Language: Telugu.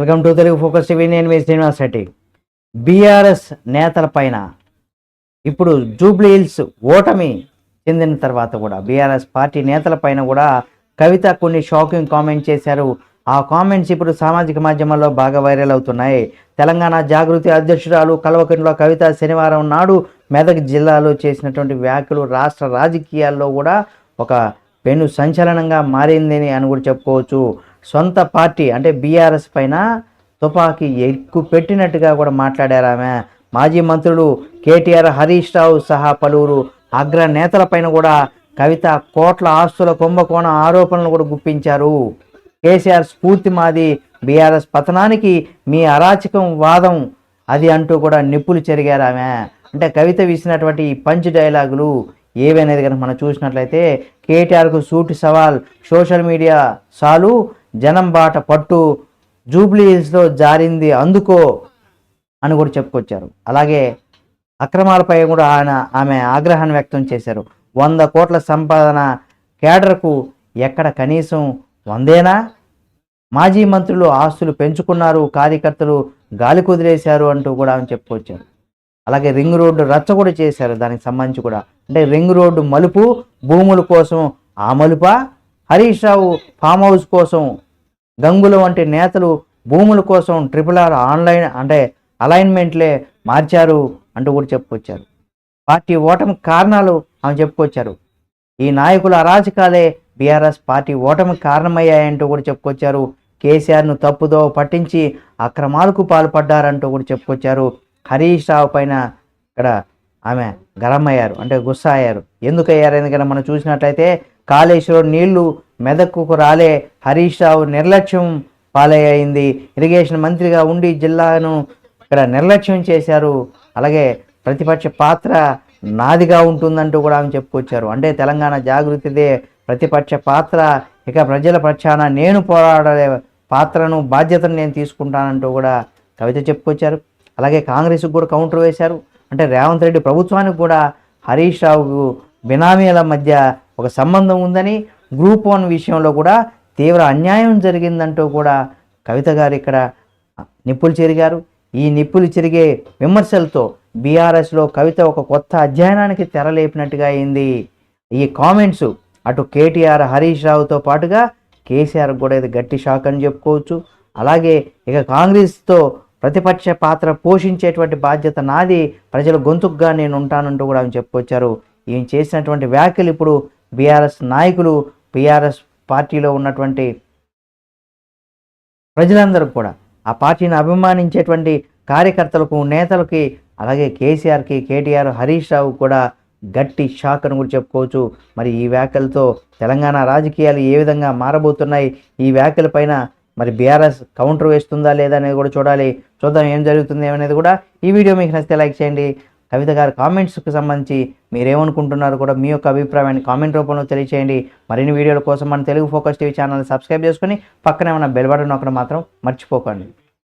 Welcome to Telugu focus TV. నేను మీ శ్రీనివాస్ రెడ్డి. బీఆర్ఎస్ నేతల పైన ఇప్పుడు జూబ్లీ హిల్స్ ఓటమి చెందిన తర్వాత కూడా బీఆర్ఎస్ పార్టీ నేతల పైన కూడా కవిత కొన్ని షాకింగ్ కామెంట్ చేశారు. ఆ కామెంట్స్ ఇప్పుడు సామాజిక మాధ్యమాల్లో బాగా వైరల్ అవుతున్నాయి. తెలంగాణ జాగృతి అధ్యక్షురాలు కల్వకుంట్ల కవిత శనివారం నాడు మెదక్ జిల్లాలో చేసినటువంటి వ్యాఖ్యలు రాష్ట్ర రాజకీయాల్లో కూడా ఒక పెను సంచలనంగా మారిందని అని కూడా చెప్పుకోవచ్చు. సొంత పార్టీ అంటే బీఆర్ఎస్ పైన తుపాకీ ఎక్కువ పెట్టినట్టుగా కూడా మాట్లాడారు ఆమె. మాజీ మంత్రులు కేటీఆర్ హరీష్ రావు సహా పలువురు అగ్ర నేతలపైన కూడా కవిత కోట్ల ఆస్తుల కుంభకోణ ఆరోపణలు కూడా గుప్పించారు. కేసీఆర్ స్ఫూర్తి మాది బీఆర్ఎస్ పతనానికి మీ అరాచకం వాదం అది అంటూ కూడా నిప్పులు చెరిగారు ఆమె. అంటే కవిత వీసినటువంటి పంచ్ డైలాగులు ఏవనేది కనుక మనం చూసినట్లయితే కేటీఆర్కు సూటి సవాల్ సోషల్ మీడియా సాలు జనం బాట పట్టు జూబ్లీ హిల్స్లో జారింది అందుకో అని కూడా చెప్పుకొచ్చారు. అలాగే అక్రమాలపై కూడా ఆయన ఆమె ఆగ్రహాన్ని వ్యక్తం చేశారు. వంద కోట్ల సంపాదన కేడర్కు ఎక్కడ కనీసం వందేనా? మాజీ మంత్రులు ఆస్తులు పెంచుకున్నారు కార్యకర్తలు గాలి కుదిలేశారు అంటూ కూడా ఆమె చెప్పుకొచ్చారు. అలాగే రింగ్ రోడ్డు రచ్చ కూడా చేశారు. దానికి సంబంధించి కూడా. అంటే రింగ్ రోడ్డు మలుపు భూముల కోసం ఆ మలుప? హరీష్ రావు ఫామ్ హౌస్ కోసం గంగుల వంటి నేతలు భూముల కోసం ట్రిపుల్ ఆర్ ఆన్లైన్ అంటే అలైన్మెంట్లే మార్చారు అంటూ కూడా చెప్పుకొచ్చారు. పార్టీ ఓటమి కారణాలు ఆమె చెప్పుకొచ్చారు. ఈ నాయకుల అరాచకాలే బీఆర్ఎస్ పార్టీ ఓటమి కారణమయ్యాయంటూ కూడా చెప్పుకొచ్చారు. కేసీఆర్ను తప్పుదో పట్టించి అక్రమాలకు పాల్పడ్డారంటూ కూడా చెప్పుకొచ్చారు. హరీష్ రావు పైన ఇక్కడ ఆమె గరమయ్యారు అంటే గుస్సా అయ్యారు ఎందుకు అయ్యారు ఎందుకంటే మనం చూసినట్లయితే కాళేశ్వరం నీళ్ళు మెదక్కు రాలే. హరీష్ రావు నిర్లక్ష్యం పాలయ్యింది. ఇరిగేషన్ మంత్రిగా ఉండి జిల్లాను ఇక్కడ నిర్లక్ష్యం చేశారు. అలాగే ప్రతిపక్ష పాత్ర నాదిగా ఉంటుందంటూ కూడా ఆమె చెప్పుకొచ్చారు. అంటే తెలంగాణ జాగృతిదే ప్రతిపక్ష పాత్ర. ఇక ప్రజల పక్షాన నేను పోరాడలే పాత్రను బాధ్యతను నేను తీసుకుంటానంటూ కూడా కవిత చెప్పుకొచ్చారు. అలాగే కాంగ్రెస్కి కూడా కౌంటర్ వేశారు. అంటే రేవంత్ రెడ్డి ప్రభుత్వానికి కూడా హరీష్ రావుకు బినామీల మధ్య ఒక సంబంధం ఉందని గ్రూప్ వన్ విషయంలో కూడా తీవ్ర అన్యాయం జరిగిందంటూ కూడా కవిత గారు ఇక్కడ నిప్పులు చెరిగారు. ఈ నిప్పులు చెరిగే విమర్శలతో బీఆర్ఎస్లో కవిత ఒక కొత్త అధ్యయనానికి తెరలేపినట్టుగా అయింది. ఈ కామెంట్స్ అటు కేటీఆర్ హరీష్ రావుతో పాటుగా కేసీఆర్ కూడా ఇది గట్టి షాక్ అని చెప్పుకోవచ్చు. అలాగే ఇక కాంగ్రెస్తో ప్రతిపక్ష పాత్ర పోషించేటువంటి బాధ్యత నాది ప్రజల గొంతుకుగా నేను ఉంటానంటూ కూడా ఆమె చెప్పుకొచ్చారు. ఈయన చేసినటువంటి వ్యాఖ్యలు ఇప్పుడు బీఆర్ఎస్ నాయకులు బీఆర్ఎస్ పార్టీలో ఉన్నటువంటి ప్రజలందరూ కూడా ఆ పార్టీని అభిమానించేటువంటి కార్యకర్తలకు నేతలకి అలాగే కేసీఆర్కి కేటీఆర్ హరీష్ రావు కూడా గట్టి షాక్ అని కూడా చెప్పుకోవచ్చు. మరి ఈ వ్యాఖ్యలతో తెలంగాణ రాజకీయాలు ఏ విధంగా మారబోతున్నాయి? ఈ వ్యాఖ్యలపైన మరి బీఆర్ఎస్ కౌంటర్ వేస్తుందా లేదా అనేది కూడా చూడాలి. చూద్దాం ఏం జరుగుతుంది అనేది కూడా ఈ వీడియో మీకు నచ్చితే లైక్ చేయండి. కవిత గారి కామెంట్స్కి సంబంధించి మీరేమనుకుంటున్నారు కూడా మీ యొక్క అభిప్రాయాన్ని కామెంట్ రూపంలో తెలియచేయండి. మరిన్ని వీడియోల కోసం మన Telugu focus TV channel subscribe చేసుకొని పక్కనే ఉన్న బెల్ బటన్ నొక్కడం మాత్రం మర్చిపోకండి.